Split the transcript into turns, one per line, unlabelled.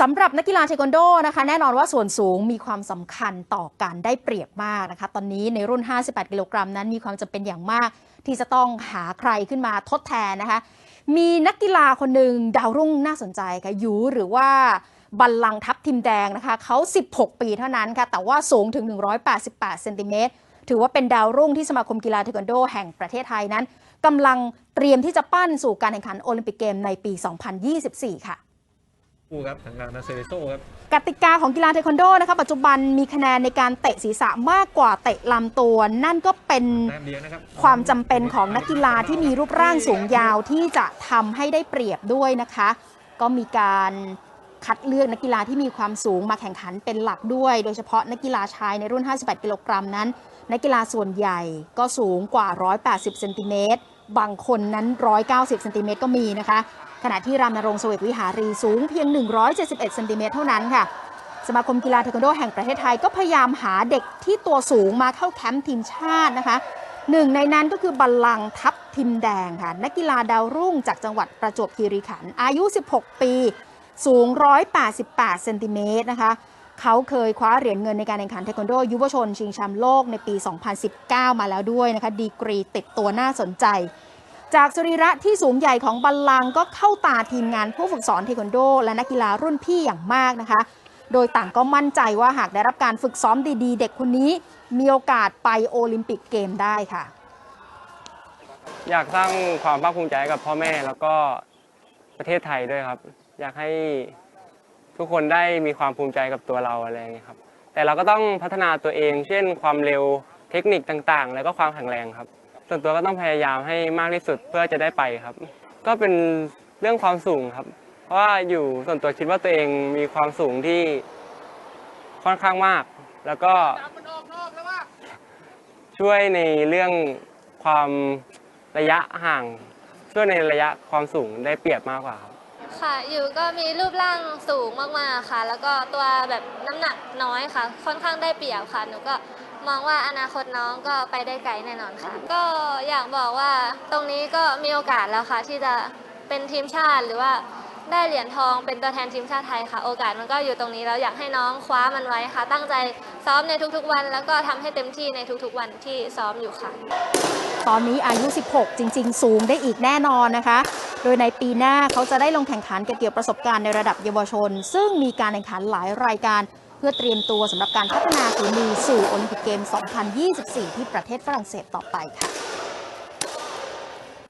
สำหรับนักกีฬาเทควันโดนะคะแน่นอนว่าส่วนสูงมีความสำคัญต่อการได้เปรียบมากนะคะตอนนี้ในรุ่น 58 กิโลกรัมนั้นมีความจำเป็นอย่างมาก ที่จะต้องหาใครขึ้นมาทดแทนนะคะ มีนักกีฬาคนหนึ่งดาวรุ่งน่าสนใจค่ะยูหรือว่าบัลลังทัพทิมแดงนะคะเขา 16 ปีเท่านั้นค่ะแต่ว่าสูงถึง 188 เซนติเมตรถือว่าเป็นดาวรุ่งที่สมาคมกีฬาเทควันโด แห่งประเทศไทยนั้นกำลังเตรียมที่จะปั้นสู่การแข่งขันโอลิมปิกเกมในปี 2024 ค่ะ
คู่ครับทางด้านนาเซเรโซครับ
กติกาของกีฬาเทควันโดนะคะปัจจุบันมีคะแนนในการเตะศีรษะมากกว่าเตะลำตัว นั่นก็เป็น
แต้มเดียวนะครับ
ความจำเป็นของนักกีฬาที่มีรูปร่างสูงยาวที่จะทำให้ได้เปรียบด้วยนะคะ ก็มีการคัดเลือกนักกีฬาที่มีความสูงมาแข่งขันเป็นหลักด้วย โดยเฉพาะนักกีฬาชายในรุ่น 58 กิโลกรัมนั้น นักกีฬาส่วนใหญ่ก็สูงกว่า 180 เซนติเมตร บางคนนั้น 190 เซนติเมตรก็มีนะคะ ขณะที่รามนรงค์เสวกวิหารีสูงเพียง 171เซนติเมตรเท่านั้นค่ะ สมาคมกีฬาเทควันโดแห่งประเทศไทยก็พยายามหาเด็กที่ตัวสูงมาเข้าแคมป์ทีมชาตินะคะหนึ่งในนั้นก็คือบัลลังทัพทิมแดงค่ะนักกีฬาดาวรุ่งจากจังหวัดประจวบคีรีขันธ์อายุ 16 ปี สูง 188 เซนติเมตรนะคะ เขาเคยคว้าเหรียญเงินในการแข่งขันเทควันโดยุวชน ชิงแชมป์โลกในปี 2019 มาแล้วด้วยนะคะ ดีกรีติดตัวน่าสนใจ จากสรีระที่สูงใหญ่ของบัลลังก์ก็เข้าตาทีมงานผู้ฝึกสอนเทควันโด และนักกีฬารุ่นพี่อย่างมากนะคะ โดยต่างก็มั่นใจว่าหากได้รับการฝึกซ้อมดีๆ เด็กคนนี้มีโอกาสไปโอลิมปิกเกมได้ค่ะ
อยากสร้างความภาคภูมิใจกับพ่อแม่แล้วก็ประเทศไทยด้วยครับ อยากให้ทุกคนได้มีความภูมิใจกับตัวเราอะไรอย่างเงี้ครับ แต่เราก็ต้องพัฒนาตัวเอง เช่นความเร็วเทคนิคต่างๆ แล้วก็ความแข็งแรงครับ ส่วนตัวก็ต้องพยายามให้มากที่สุดเพื่อจะได้ไปครับ ก็เป็นเรื่องความสูงครับ เพราะว่าอยู่ส่วนตัวคิดว่าตัวเองมีความสูงที่ค่อนข้างมาก แล้วก็ช่วยในเรื่องความระยะห่าง ช่วยในระยะความสูงได้เปรียบมากกว่าครับ
ค่ะอยู่ก็มีรูปร่างสูงมากๆค่ะ แล้วก็ตัวแบบน้ำหนักน้อยค่ะ ค่อนข้างได้เปรียบค่ะหนูก็ มองว่าอนาคตน้องก็ไปได้ไกลแน่นอนค่ะ ก็อยากบอกว่าตรงนี้ก็มีโอกาสแล้วค่ะ ที่จะเป็นทีมชาติหรือว่าได้เหรียญทองเป็นตัวแทนทีมชาติไทยค่ะ โอกาสมันก็อยู่ตรงนี้แล้วอยากให้น้องคว้ามันไว้ค่ะ ตั้งใจซ้อมในทุกๆวัน แล้วก็ทำให้เต็มที่ในทุกๆวันที่ซ้อมอยู่ค่ะ
ตอนนี้อายุ 16 จริง ๆ สูงได้อีกแน่นอนนะคะ โดยในปีหน้าเขาจะได้ลงแข่งขันเก็บเกี่ยวประสบการณ์ในระดับเยาวชน ซึ่งมีการแข่งขันหลายรายการ พื่อเตรียมตัวสำหรับการพัฒนาฝีมือสู่โอลิมปิกเกม 2024 ที่ประเทศฝรั่งเศสต่อไปค่ะ